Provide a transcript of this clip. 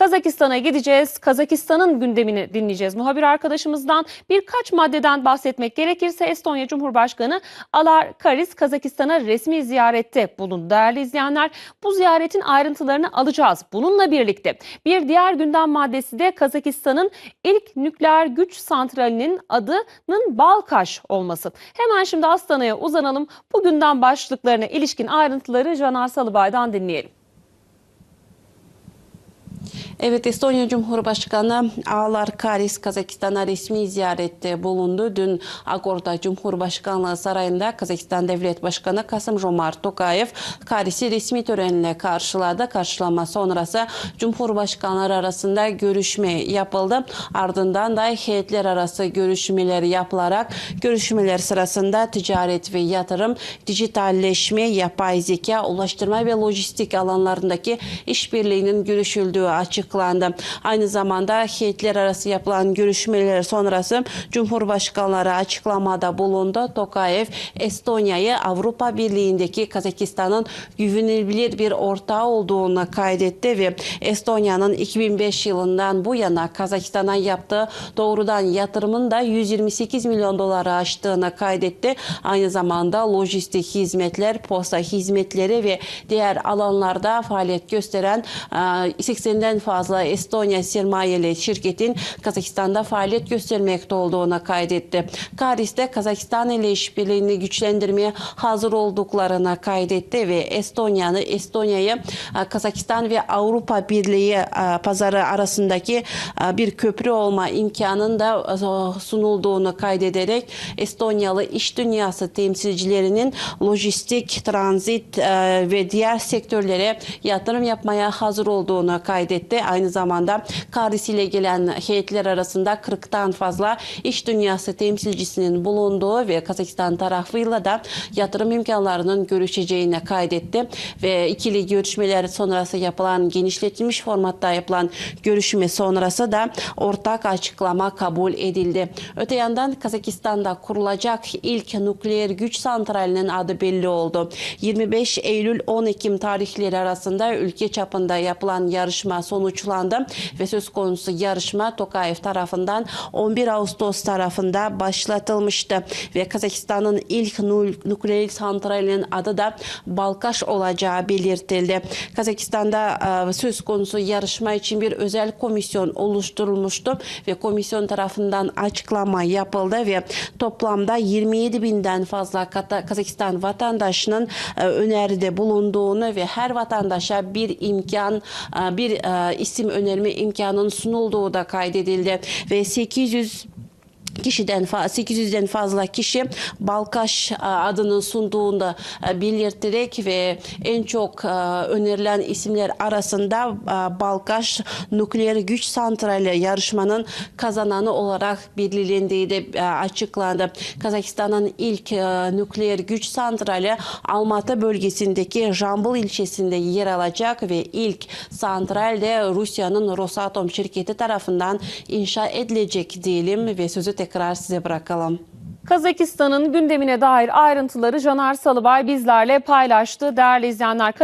Kazakistan'a gideceğiz. Kazakistan'ın gündemini dinleyeceğiz. Muhabir arkadaşımızdan birkaç maddeden bahsetmek gerekirse Estonya Cumhurbaşkanı Alar Karis Kazakistan'a resmi ziyarette bulundu. Değerli izleyenler bu ziyaretin ayrıntılarını alacağız. Bununla birlikte bir diğer gündem maddesi de Kazakistan'ın ilk nükleer güç santralinin adının Balkaş olması. Hemen şimdi Astana'ya uzanalım. Bu gündem başlıklarına ilişkin ayrıntıları Caner Salıbay'dan dinleyelim. Evet Estonya Cumhurbaşkanı Ağlar Karis Kazakistan'a resmi ziyarette bulundu. Dün Agor'da Cumhurbaşkanlığı Sarayı'nda Kazakistan Devlet Başkanı Kasım Jomart Tokayev Karis'i resmi törenle karşıladı. Karşılama sonrası Cumhurbaşkanları arasında görüşme yapıldı. Ardından da heyetler arası görüşmeler yapılarak görüşmeler sırasında ticaret ve yatırım, dijitalleşme, yapay zeka, ulaştırma ve lojistik alanlarındaki işbirliğinin görüşüldüğü açıklandı. Aynı zamanda heyetler arası yapılan görüşmeler sonrası Cumhurbaşkanları açıklamada bulundu. Tokayev Estonya'yı Avrupa Birliği'ndeki Kazakistan'ın güvenilir bir ortağı olduğunu kaydetti ve Estonya'nın 2005 yılından bu yana Kazakistan'a yaptığı doğrudan yatırımın da 128 milyon doları aştığını kaydetti. Aynı zamanda lojistik hizmetler, posta hizmetleri ve diğer alanlarda faaliyet gösteren e, 80'den fazla Estonya sermayeli şirketin Kazakistan'da faaliyet göstermekte olduğunu kaydetti. Karis'te Kazakistan ile işbirliğini güçlendirmeye hazır olduklarını kaydetti ve Estonya'nı Estonya'yı e, Kazakistan ve Avrupa Birliği e, pazarı arasındaki e, bir köprü olma imkanının da sunulduğunu kaydederek Estonyalı iş dünyası temsilcilerinin lojistik, transit ve diğer sektörlere yatırım yapmaya hazır olduğunu kaydetti. Aynı zamanda Karis ile gelen heyetler arasında 40'tan fazla iş dünyası temsilcisinin bulunduğu ve Kazakistan tarafıyla da yatırım imkanlarının görüşeceğini kaydetti ve ikili görüşmeler sonrası yapılan genişletilmiş formatta yapılan görüşme sonrası da ortak açıklama kabul edildi. Öte yandan Kazakistan'da kurulacak ilk nükleer güç santralinin adı belli oldu. 25 Eylül 10 Ekim tarihleri arasında ülke çapında yapılan yarışma sonuçlandı ve söz konusu yarışma Tokayev tarafından 11 Ağustos tarafında başlatılmıştı ve Kazakistan'ın ilk nü- nükleer santralinin adı da Balkaş olacağı belirtildi. Kazakistan'da e, söz konusu yarışma için bir özel komisyon oluşturulmuştu ve komisyon tarafından açıklama yapıldı ve toplamda 27 binden fazla Kazakistan vatandaşının e, öneride bulunduğunu ve her vatandaşa bir imkan, e, bir isim önerme imkanının sunulduğu da kaydedildi. Ve 800 kişiden fa- 800'den fazla kişi Balkaş e, adını sunduğunda e, belirterek ve en çok e, önerilen isimler arasında Balkaş nükleer güç santrali yarışmanın kazananı olarak belirlendiği de açıklandı. Kazakistan'ın ilk nükleer güç santrali Almatı bölgesindeki Jambul ilçesinde yer alacak ve ilk santral de Rusya'nın Rosatom şirketi tarafından inşa edilecek diyelim ve sözü tekrar size bırakalım. Kazakistan'ın gündemine dair ayrıntıları Caner Salıbay bizlerle paylaştı. Değerli izleyenler